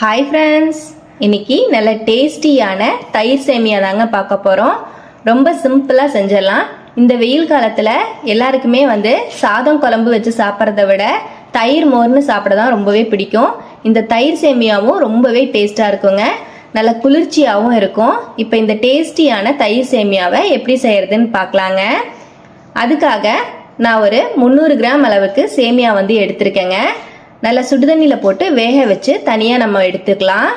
Hi friends இன்னைக்கு நல்ல டேஸ்டியான தயிர் சேமியா தாங்க பார்க்க போகிறோம் ரொம்ப சிம்பிளாக செஞ்சிடலாம். இந்த வெயில் காலத்தில் எல்லாருக்குமே வந்து சாதம் குழம்பு வச்சு சாப்பிட்றத விட தயிர் மோர்னு சாப்பிட தான் ரொம்பவே பிடிக்கும். இந்த தயிர் சேமியாவும் ரொம்பவே டேஸ்ட்டாக இருக்குங்க. நல்ல குளிர்ச்சியாகவும் இருக்கும். இப்போ இந்த டேஸ்டியான தயிர் சேமியாவை எப்படி செய்கிறதுன்னு பார்க்கலாங்க. அதுக்காக நான் ஒரு முந்நூறு கிராம் அளவுக்கு சேமியா வந்து எடுத்திருக்கேங்க. நல்லா சுடுதண்ணியில் போட்டு வேக வச்சு தனியாக நம்ம எடுத்துக்கலாம்.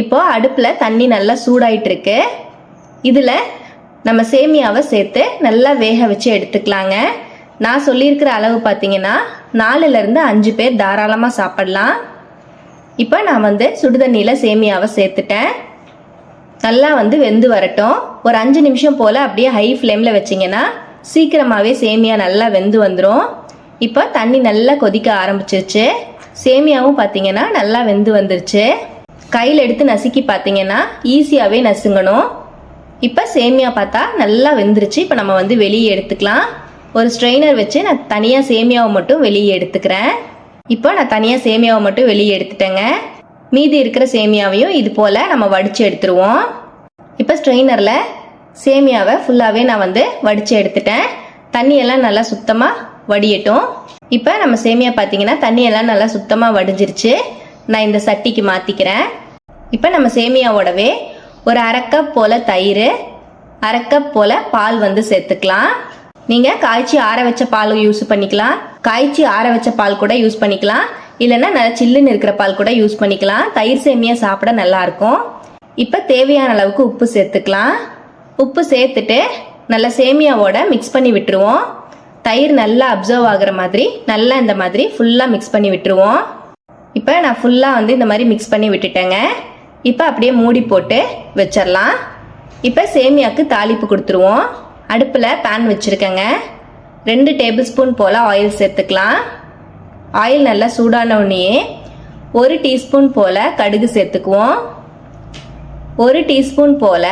இப்போது அடுப்பில் தண்ணி நல்லா சூடாயிட்டுருக்கு. இதில் நம்ம சேமியாவை சேர்த்து நல்லா வேக வச்சு எடுத்துக்கலாங்க. நான் சொல்லியிருக்கிற அளவு பார்த்தீங்கன்னா நாலுலேருந்து அஞ்சு பேர் தாராளமாக சாப்பிடலாம். இப்போ நான் வந்து சுடுதண்ணியில் சேமியாவை சேர்த்துட்டேன். நல்லா வந்து வெந்து வரட்டும். ஒரு அஞ்சு நிமிஷம் போல் அப்படியே ஹை ஃப்ளேமில் வச்சிங்கன்னா சீக்கிரமாகவே சேமியா நல்லா வெந்து வந்துடும் இப்போ தண்ணி நல்லா கொதிக்க ஆரம்பிச்சிருச்சு. சேமியாவும் பார்த்தீங்கன்னா நல்லா வெந்து வந்துருச்சு. கையில் எடுத்து நசுக்கி பார்த்தீங்கன்னா ஈஸியாகவே நசுங்கணும். இப்போ சேமியா பார்த்தா நல்லா வெந்துருச்சு. இப்போ நம்ம வந்து வெளியே எடுத்துக்கலாம். ஒரு ஸ்ட்ரெயினர் வச்சு நான் தனியாக சேமியாவை மட்டும் வெளியே எடுத்துக்கிறேன். இப்போ நான் தனியாக சேமியாவை மட்டும் வெளியே எடுத்துட்டேங்க. மீதி இருக்கிற சேமியாவையும் இது போல் நம்ம வடித்து எடுத்துருவோம். இப்போ ஸ்ட்ரெயினரில் சேமியாவை ஃபுல்லாகவே நான் வந்து வடித்து எடுத்துட்டேன். தண்ணியெல்லாம் நல்லா சுத்தமாக வடியட்டும். இப்போ நம்ம சேமியா பார்த்தீங்கன்னா தண்ணியெல்லாம் நல்லா சுத்தமாக வடிஞ்சிருச்சு. நான் இந்த சட்டிக்கு மாற்றிக்கிறேன் இப்போ நம்ம சேமியாவோடவே ஒரு அரை கப் போல் தயிர் அரை கப் போல் பால் வந்து சேர்த்துக்கலாம். நீங்கள் காய்ச்சி ஆற வச்ச பாலும் யூஸ் பண்ணிக்கலாம். காய்ச்சி ஆற வச்ச பால் கூட யூஸ் பண்ணிக்கலாம். இல்லைன்னா நல்லா சில்லுன்னு இருக்கிற பால் கூட யூஸ் பண்ணிக்கலாம். தயிர் சேமியா சாப்பிட நல்லாயிருக்கும் இப்போ தேவையான அளவுக்கு உப்பு சேர்த்துக்கலாம். உப்பு சேர்த்துட்டு நல்லா சேமியாவோட மிக்ஸ் பண்ணி விட்டுருவோம். தயிர் நல்லா அப்சர்வ் ஆகுற மாதிரி நல்லா இந்த மாதிரி ஃபுல்லாக மிக்ஸ் பண்ணி விட்டுருவோம். இப்போ நான் ஃபுல்லாக வந்து இந்த மாதிரி மிக்ஸ் பண்ணி விட்டுட்டேங்க. இப்போ அப்படியே மூடி போட்டு வச்சிடலாம் இப்போ சேமியாவுக்கு தாளிப்பு கொடுத்துருவோம். அடுப்பில் பேன் வச்சுருக்கேங்க. ரெண்டு டேபிள் ஸ்பூன் போல் ஆயில் சேர்த்துக்கலாம். ஆயில் நல்லா சூடான உடனே ஒரு டீஸ்பூன் போல் கடுகு சேர்த்துக்குவோம். ஒரு டீஸ்பூன் போல்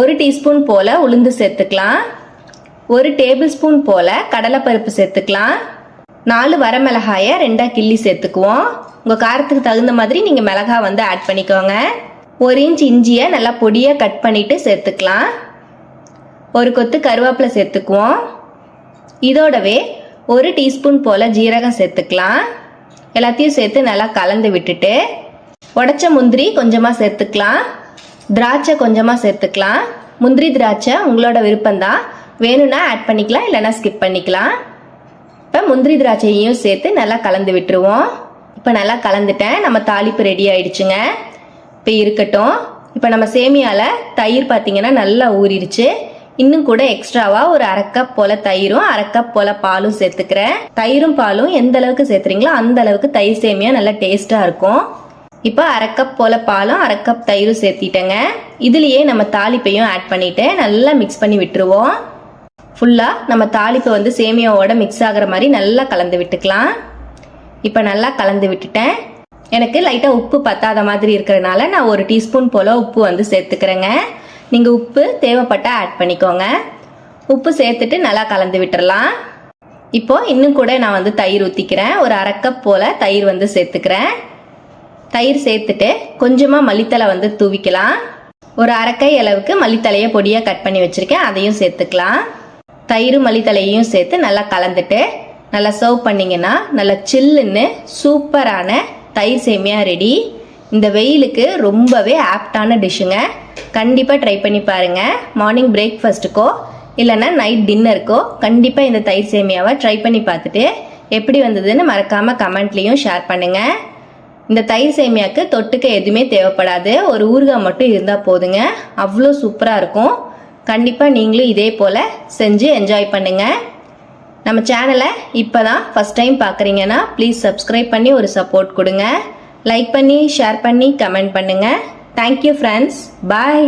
ஒரு டீஸ்பூன் போல் உளுந்து சேர்த்துக்கலாம். ஒரு டேபிள் ஸ்பூன் போல் கடலைப்பருப்பு சேர்த்துக்கலாம். நாலு வரமிளகாயை ரெண்டாக கிள்ளி சேர்த்துக்குவோம். உங்கள் காரத்துக்கு தகுந்த மாதிரி நீங்கள் மிளகாய் வந்து ஆட் பண்ணிக்கோங்க. ஒரு இன்ச் இஞ்சியை நல்லா பொடியாக கட் பண்ணிவிட்டு சேர்த்துக்கலாம். ஒரு கொத்து கருவேப்பிலை சேர்த்துக்குவோம். இதோடவே ஒரு டீஸ்பூன் போல் ஜீரகம் சேர்த்துக்கலாம். எல்லாத்தையும் சேர்த்து நல்லா கலந்து விட்டுட்டு உடச்ச முந்திரி கொஞ்சமாக சேர்த்துக்கலாம். திராட்சை கொஞ்சமாக சேர்த்துக்கலாம். முந்திரி திராட்சை உங்களோட விருப்பம்தான். வேணும்னா ஆட் பண்ணிக்கலாம் இல்லைன்னா ஸ்கிப் பண்ணிக்கலாம். இப்போ முந்திரி திராட்சையையும் சேர்த்து நல்லா கலந்து விட்டுருவோம். இப்போ நல்லா கலந்துட்டேன். நம்ம தாளிப்பு ரெடி ஆயிடுச்சுங்க. இப்போ இருக்கட்டும். இப்போ நம்ம சேமியாவில் தயிர் பார்த்தீங்கன்னா நல்லா ஊறிடுச்சு. இன்னும் கூட எக்ஸ்ட்ராவாக ஒரு அரை கப் போல் தயிரும் அரை கப் போல் பாலும் சேர்த்துக்கிறேன். தயிரும் பாலும் எந்த அளவுக்கு சேர்த்துறீங்களோ அந்த அளவுக்கு தயிர் சேமியா நல்லா டேஸ்ட்டாக இருக்கும். இப்போ அரை கப் போல் பாலும் அரை கப் தயிரும் சேர்த்திட்டேங்க. இதுலேயே நம்ம தாளிப்பையும் ஆட் பண்ணிவிட்டு நல்லா மிக்ஸ் பண்ணி விட்டுருவோம். ஃபுல்லாக நம்ம தாளிப்பை வந்து சேமியாவோட மிக்ஸ் ஆகிற மாதிரி நல்லா கலந்து விட்டுக்கலாம். இப்போ நல்லா கலந்து விட்டுட்டேன். எனக்கு லைட்டாக உப்பு பத்தாத மாதிரி இருக்கிறனால நான் ஒரு டீஸ்பூன் போல் உப்பு வந்து சேர்த்துக்கிறேங்க. நீங்கள் உப்பு தேவைப்பட்டால் ஆட் பண்ணிக்கோங்க. உப்பு சேர்த்துட்டு நல்லா கலந்து விட்டுறலாம். இப்போ இன்னும் கூட நான் வந்து தயிர் ஊற்றிக்கிறேன் ஒரு அரை கப் போல் தயிர் வந்து சேர்த்துக்கிறேன். தயிர் சேர்த்துட்டு கொஞ்சமாக மல்லித்தலை வந்து தூவிக்கலாம். ஒரு அரைக்கை அளவுக்கு மல்லித்தலையை பொடியாக கட் பண்ணி வச்சுருக்கேன். அதையும் சேர்த்துக்கலாம். தயிர் மல்லித்தலையையும் சேர்த்து நல்லா கலந்துட்டு நல்லா சர்வ் பண்ணிங்கன்னா நல்லா சில்லுன்னு சூப்பரான தயிர் சேமியா ரெடி இந்த வெயிலுக்கு ரொம்பவே ஆப்டான டிஷ்ஷுங்க கண்டிப்பாக ட்ரை பண்ணி பாருங்கள் மார்னிங் பிரேக்ஃபாஸ்ட்டுக்கோ இல்லைன்னா நைட் டின்னருக்கோ கண்டிப்பாக இந்த தயிர் சேமியாவை ட்ரை பண்ணி பார்த்துட்டு எப்படி வந்ததுன்னு மறக்காமல் கமெண்ட்லேயும் ஷேர் பண்ணுங்கள் இந்த தயிர் சேமியாவுக்கு தொட்டுக்க எதுவுமே தேவைப்படாது. ஒரு ஊறுகாய் மட்டும் இருந்தால் போதுங்க. அவ்வளோ சூப்பராக இருக்கும். கண்டிப்பாக நீங்களும் இதே போல் செஞ்சு என்ஜாய் பண்ணுங்கள் நம்ம சேனலை இப்போ தான் ஃபஸ்ட் டைம் பார்க்குறீங்கன்னா ப்ளீஸ் சப்ஸ்கிரைப் பண்ணி ஒரு சப்போர்ட் கொடுங்க. லைக் பண்ணி ஷேர் பண்ணி கமெண்ட் பண்ணுங்கள் தேங்க்யூ ஃப்ரெண்ட்ஸ் பாய்